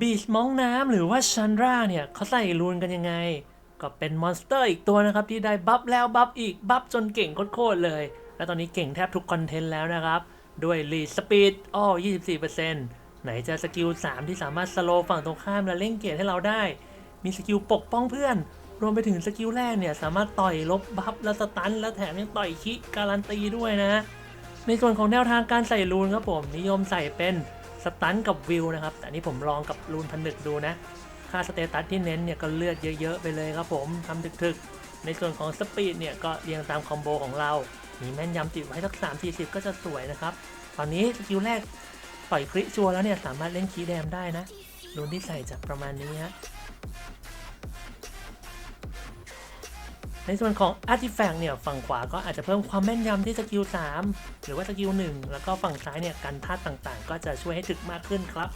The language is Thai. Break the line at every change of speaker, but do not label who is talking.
บีชมองน้ำหรือว่าชันราเนี่ยเขาใส่รูนกันยังไง ก็เป็นมอนสเตอร์อีกตัวนะครับ ที่ได้บัฟแล้วบัฟอีกบัฟจนเก่งโคตรเลย และตอนนี้เก่งแทบทุกคอนเทนต์แล้วนะครับ ด้วยลีสปีดอ้อ24%ไหนจะสกิล 3 ที่สามารถสโลว์ฝั่งตรงข้ามและเล่งเกตให้เราได้ มีสกิลปกป้องเพื่อน รวมไปถึงสกิลแรกเนี่ยสามารถต่อยลบบัฟแล้วสตันแล้วแถมยังต่อยคิการันตีด้วยนะ ในส่วนของแนวทางการใส่รูนครับผมนิยมใส่เป็นสตันกับวิวนะครับแต่นี้ผมลองกับรูนพันนึกดูนะ ค่าสเตตัสที่เน้นเนี่ยก็เลือดเยอะๆไปเลยครับผมทำถึกๆ ในส่วนของสปีดเนี่ยก็เรียงตามคอมโบของเรา มีแม่นยำติดไว้สักสามสี่สิบก็จะสวยนะครับ ตอนนี้สกิลแรกต่อยคริชัวแล้วเนี่ยสามารถเล่นคีแดมได้นะรูนที่ใส่จะประมาณนี้ฮะ ในส่วนของ Artifact เนี่ยฝั่งขวาก็อาจจะเพิ่มความแม่นยำที่สกิล 3 หรือว่าสกิล 1 แล้วก็ฝั่งซ้ายเนี่ยกันธาตุต่างๆ ก็จะช่วยให้ถึกมากขึ้นครับ